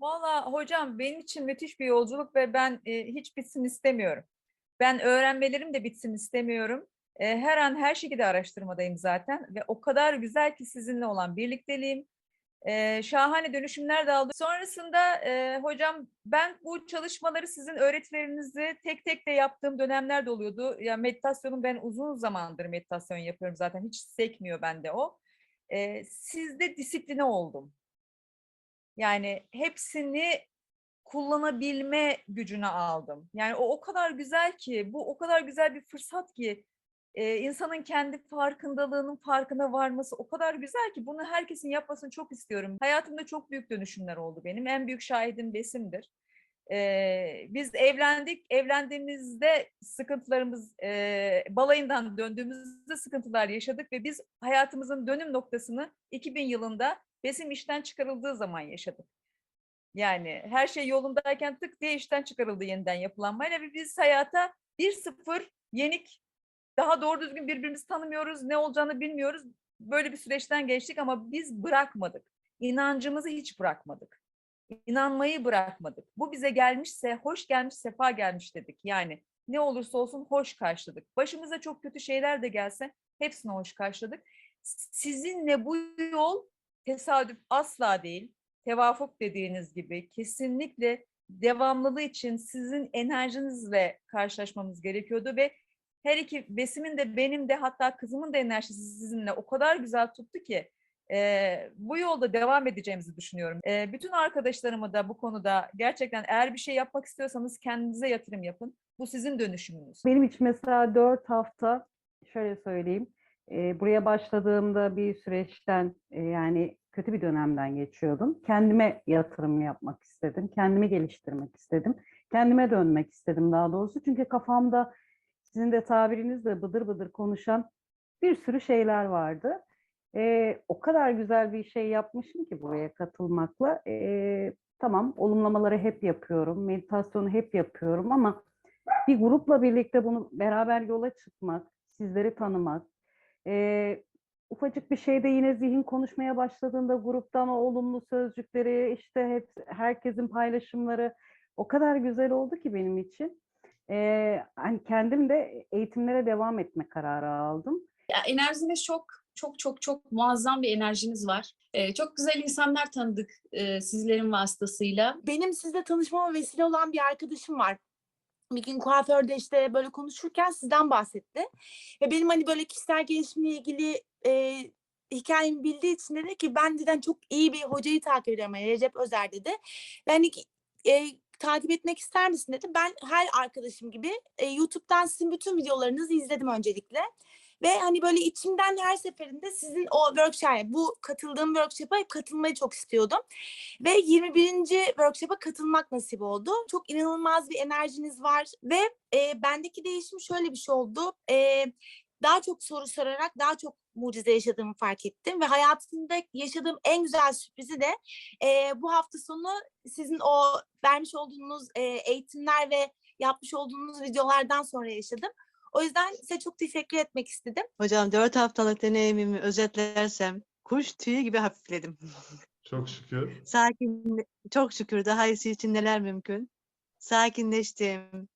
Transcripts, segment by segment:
Valla hocam benim için müthiş bir yolculuk ve ben e, hiç bitsin istemiyorum. Ben öğrenmelerim de bitsin istemiyorum. E, her an her şekilde araştırmadayım zaten ve o kadar güzel ki sizinle olan birlikteliğim. E, şahane dönüşümler de aldım. Sonrasında e, hocam ben bu çalışmaları sizin öğretilerinizi tek tek de yaptığım dönemler de oluyordu. Ya meditasyonun ben uzun zamandır meditasyon yapıyorum zaten hiç sekmiyor bende o. E, sizde disipline oldum. Yani hepsini kullanabilme gücüne aldım. Yani o o kadar güzel ki, bu o kadar güzel bir fırsat ki e, insanın kendi farkındalığının farkına varması o kadar güzel ki bunu herkesin yapmasını çok istiyorum. Hayatımda çok büyük dönüşümler oldu benim. En büyük şahidim Besim'dir. E, biz evlendik, evlendiğimizde sıkıntılarımız, e, balayından döndüğümüzde sıkıntılar yaşadık ve biz hayatımızın dönüm noktasını 2000 yılında Besim işten çıkarıldığı zaman yaşadık. Yani her şey yolundayken tık diye işten çıkarıldı yeniden yapılanmayla ve biz hayata bir sıfır yenik daha doğru düzgün birbirimizi tanımıyoruz, ne olacağını bilmiyoruz. Böyle bir süreçten geçtik ama biz bırakmadık. İnancımızı hiç bırakmadık. İnanmayı bırakmadık. Bu bize gelmişse, hoş gelmiş, sefa gelmiş dedik. Yani ne olursa olsun hoş karşıladık. Başımıza çok kötü şeyler de gelse hepsini hoş karşıladık. Sizinle bu yol tesadüf asla değil. Tevafuk dediğiniz gibi kesinlikle devamlılığı için sizin enerjinizle karşılaşmamız gerekiyordu ve her iki besimin de benim de hatta kızımın da enerjisi sizinle o kadar güzel tuttu ki e, bu yolda devam edeceğimizi düşünüyorum. E, bütün arkadaşlarıma da bu konuda gerçekten eğer bir şey yapmak istiyorsanız kendinize yatırım yapın. Bu sizin dönüşümünüz. Benim için mesela dört hafta şöyle söyleyeyim. e, buraya başladığımda bir süreçten e, yani kötü bir dönemden geçiyordum. Kendime yatırım yapmak istedim. Kendimi geliştirmek istedim. Kendime dönmek istedim daha doğrusu. Çünkü kafamda sizin de tabirinizle bıdır bıdır konuşan bir sürü şeyler vardı. E, o kadar güzel bir şey yapmışım ki buraya katılmakla. E, tamam olumlamaları hep yapıyorum. Meditasyonu hep yapıyorum ama bir grupla birlikte bunu beraber yola çıkmak, sizleri tanımak, eee, ufacık bir şeyde yine zihin konuşmaya başladığında gruptan o olumlu sözcükleri, işte hep herkesin paylaşımları o kadar güzel oldu ki benim için. Eee, hani kendim de eğitimlere devam etme kararı aldım. Ya enerjiniz çok çok çok çok muazzam bir enerjiniz var. Ee, çok güzel insanlar tanıdık e, sizlerin vasıtasıyla. Benim sizle tanışmama vesile olan bir arkadaşım var. Bir gün kuaförde işte böyle konuşurken sizden bahsetti. Ve benim hani böyle kişisel gelişimle ilgili e, hikayemi bildiği için dedi ki ben dedi çok iyi bir hocayı takip ediyorum. Yani Recep Özer dedi. Yani e, takip etmek ister misin dedi. Ben her arkadaşım gibi e, YouTube'dan sizin bütün videolarınızı izledim öncelikle. Ve hani böyle içimden her seferinde sizin o workshop, yani bu katıldığım workshop'a katılmayı çok istiyordum. Ve 21. workshop'a katılmak nasip oldu. Çok inanılmaz bir enerjiniz var ve e, bendeki değişim şöyle bir şey oldu. E, daha çok soru sorarak daha çok mucize yaşadığımı fark ettim ve hayatımda yaşadığım en güzel sürprizi de e, bu hafta sonu sizin o vermiş olduğunuz e, eğitimler ve yapmış olduğunuz videolardan sonra yaşadım. O yüzden size çok teşekkür etmek istedim. Hocam dört haftalık deneyimimi özetlersem kuş tüyü gibi hafifledim. Çok şükür. Sakin, çok şükür daha iyisi için neler mümkün. Sakinleştim,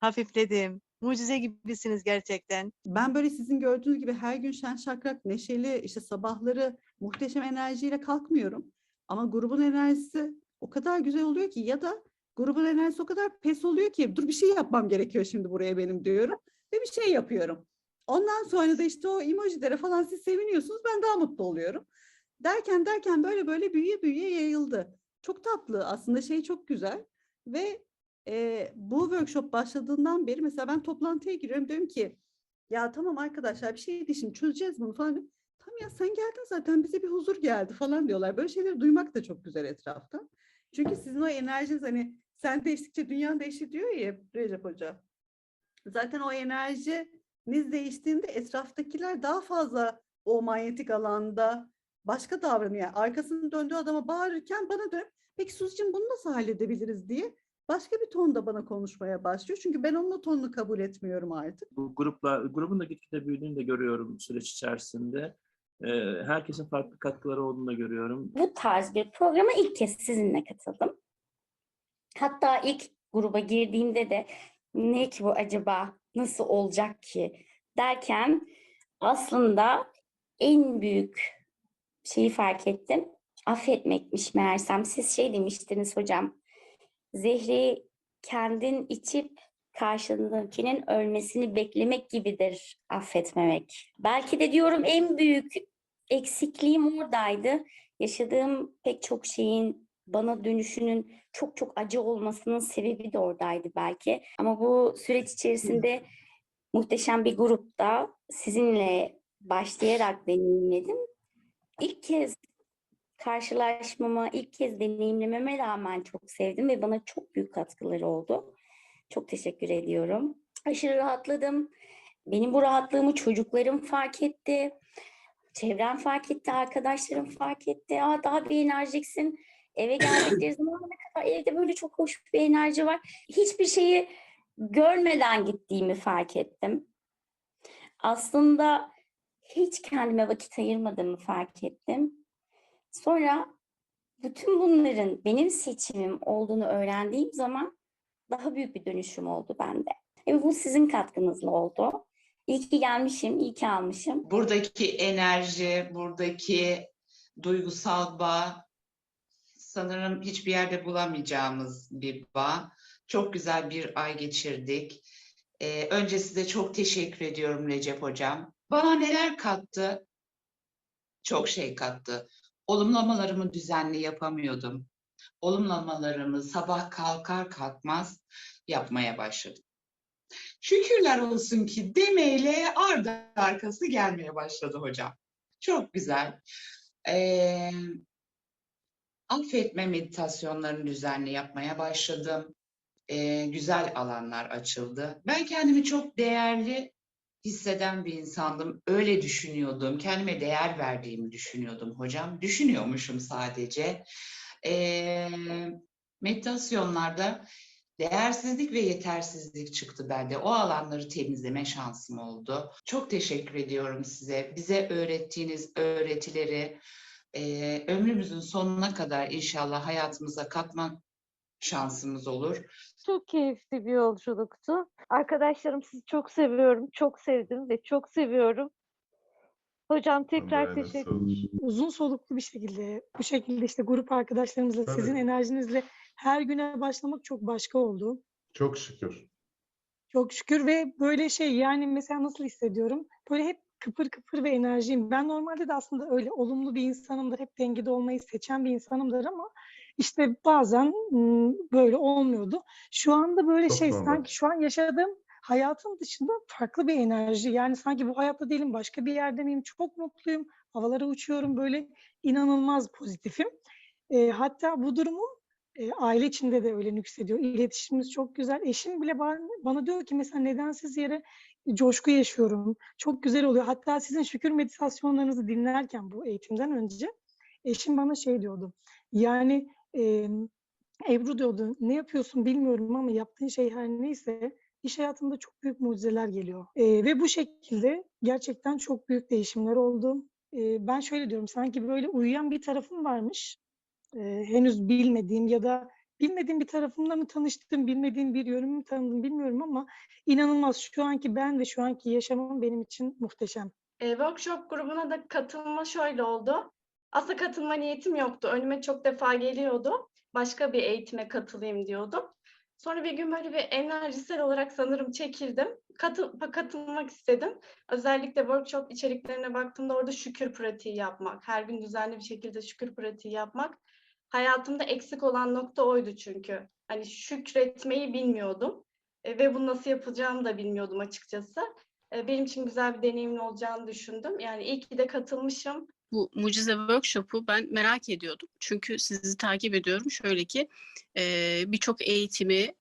hafifledim. Mucize gibisiniz gerçekten. Ben böyle sizin gördüğünüz gibi her gün şen şakrak, neşeli, işte sabahları muhteşem enerjiyle kalkmıyorum. Ama grubun enerjisi o kadar güzel oluyor ki ya da grubun enerjisi o kadar pes oluyor ki dur bir şey yapmam gerekiyor şimdi buraya benim diyorum ve bir şey yapıyorum. Ondan sonra da işte o emojilere falan siz seviniyorsunuz ben daha mutlu oluyorum. Derken derken böyle böyle büyüye büyüye yayıldı. Çok tatlı aslında şey çok güzel ve e, bu workshop başladığından beri mesela ben toplantıya giriyorum diyorum ki ya tamam arkadaşlar bir şey değil şimdi çözeceğiz bunu falan. Tamam ya sen geldin zaten bize bir huzur geldi falan diyorlar. Böyle şeyleri duymak da çok güzel etrafta. Çünkü sizin o enerjiniz hani sen değiştikçe dünya değişir diyor ya Recep Hoca. Zaten o enerjiniz değiştiğinde etraftakiler daha fazla o manyetik alanda başka davranıyor. Yani arkasını döndüğü adama bağırırken bana dön. Peki Suzi'cim bunu nasıl halledebiliriz diye başka bir tonda bana konuşmaya başlıyor. Çünkü ben onun o tonunu kabul etmiyorum artık. bu grupla grubun da gitgide büyüdüğünü de görüyorum süreç içerisinde. Ee, herkesin farklı katkıları olduğunu da görüyorum. Bu tarz bir programa ilk kez sizinle katıldım. Hatta ilk gruba girdiğimde de ne ki bu acaba nasıl olacak ki derken aslında en büyük şeyi fark ettim. Affetmekmiş meğersem. Siz şey demiştiniz hocam. Zehri kendin içip karşındakinin ölmesini beklemek gibidir affetmemek. Belki de diyorum en büyük eksikliğim oradaydı. Yaşadığım pek çok şeyin bana dönüşünün çok çok acı olmasının sebebi de oradaydı belki. Ama bu süreç içerisinde muhteşem bir grupta sizinle başlayarak deneyimledim. İlk kez karşılaşmama, ilk kez deneyimlememe rağmen çok sevdim ve bana çok büyük katkıları oldu. Çok teşekkür ediyorum. Aşırı rahatladım. Benim bu rahatlığımı çocuklarım fark etti. Çevrem fark etti, arkadaşlarım fark etti. Aa, daha bir enerjiksin. Eve geldikleri zaman ne kadar evde böyle çok hoş bir enerji var. Hiçbir şeyi görmeden gittiğimi fark ettim. Aslında hiç kendime vakit ayırmadığımı fark ettim. Sonra bütün bunların benim seçimim olduğunu öğrendiğim zaman daha büyük bir dönüşüm oldu bende. Ve bu sizin katkınızla oldu. İyi ki gelmişim, iyi ki almışım. buradaki enerji, buradaki duygusal bağ sanırım hiçbir yerde bulamayacağımız bir bağ. Çok güzel bir ay geçirdik. Ee, önce size çok teşekkür ediyorum Recep Hocam. Bana neler kattı? Çok şey kattı. Olumlamalarımı düzenli yapamıyordum. Olumlamalarımı sabah kalkar kalkmaz yapmaya başladım. Şükürler olsun ki demeyle ardı arkası gelmeye başladı hocam. Çok güzel. Ee, affetme meditasyonlarını düzenli yapmaya başladım. Ee, güzel alanlar açıldı. Ben kendimi çok değerli hisseden bir insandım. Öyle düşünüyordum. Kendime değer verdiğimi düşünüyordum hocam. Düşünüyormuşum sadece. Ee, meditasyonlarda değersizlik ve yetersizlik çıktı bende. O alanları temizleme şansım oldu. Çok teşekkür ediyorum size. Bize öğrettiğiniz öğretileri eee, ömrümüzün sonuna kadar inşallah hayatımıza katma şansımız olur. Çok keyifli bir yolculuktu. Arkadaşlarım sizi çok seviyorum, çok sevdim ve çok seviyorum. Hocam tekrar Aynen, teşekkür olun. uzun soluklu bir şekilde bu şekilde işte grup arkadaşlarımızla Tabii. sizin enerjinizle her güne başlamak çok başka oldu. Çok şükür. Çok şükür ve böyle şey yani mesela nasıl hissediyorum? Böyle hep kıpır kıpır ve enerjiyim. Ben normalde de aslında öyle olumlu bir insanımdır. Hep dengede olmayı seçen bir insanımdır ama işte bazen böyle olmuyordu. Şu anda böyle Çok şey normal. sanki şu an yaşadığım hayatım dışında farklı bir enerji. Yani sanki bu hayatta değilim, başka bir yerde miyim? Çok mutluyum. Havalara uçuyorum böyle inanılmaz pozitifim. Eee, hatta bu durumum eee, aile içinde de öyle nüksediyor. İletişimimiz çok güzel. Eşim bile bana, bana diyor ki mesela nedensiz yere coşku yaşıyorum. Çok güzel oluyor. Hatta sizin şükür meditasyonlarınızı dinlerken bu eğitimden önce eşim bana şey diyordu. Yani em, Ebru diyordu ne yapıyorsun bilmiyorum ama yaptığın şey her neyse iş hayatında çok büyük mucizeler geliyor. Eee, ve bu şekilde gerçekten çok büyük değişimler oldu. Eee, ben şöyle diyorum sanki böyle uyuyan bir tarafım varmış. Eee, henüz bilmediğim ya da bilmediğim bir tarafımla mı tanıştım, bilmediğim bir yönümü mü tanıdım bilmiyorum ama inanılmaz şu anki ben ve şu anki yaşamım benim için muhteşem. E, workshop grubuna da katılma şöyle oldu. Aslında katılma niyetim yoktu. Önüme çok defa geliyordu. Başka bir eğitime katılayım diyordum. Sonra bir gün böyle bir enerjisel olarak sanırım çekildim. Katıl, katılmak istedim. Özellikle workshop içeriklerine baktığımda orada şükür pratiği yapmak, her gün düzenli bir şekilde şükür pratiği yapmak hayatımda eksik olan nokta oydu çünkü. Hani şükretmeyi bilmiyordum E, ve bunu nasıl yapacağımı da bilmiyordum açıkçası. E, Benim için güzel bir deneyimin olacağını düşündüm. Yani iyi ki de katılmışım. Bu mucize workshop'u ben merak ediyordum. Çünkü sizi takip ediyorum. Şöyle ki eee, birçok eğitimi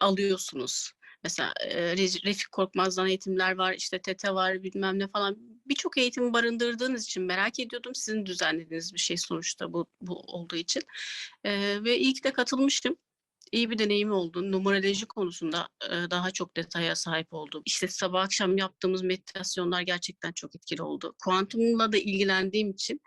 alıyorsunuz. Mesela Re- Refik Korkmaz'dan eğitimler var, işte TETE var, bilmem ne falan. Birçok eğitimi barındırdığınız için merak ediyordum. Sizin düzenlediğiniz bir şey sonuçta bu, bu olduğu için. Eee, ve ki de katılmıştım. İyi bir deneyim oldu. Numeroloji konusunda daha çok detaya sahip oldum. İşte sabah akşam yaptığımız meditasyonlar gerçekten çok etkili oldu. Kuantumla da ilgilendiğim için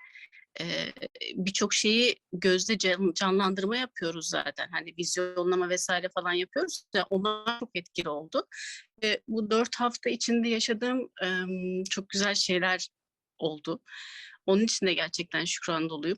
birçok şeyi gözde can- canlandırma yapıyoruz zaten. Hani vizyonlama vesaire falan yapıyoruz. Ya onlar çok etkili oldu. Ve bu dört hafta içinde yaşadığım çok güzel şeyler oldu. Onun için de gerçekten şükran doluyum.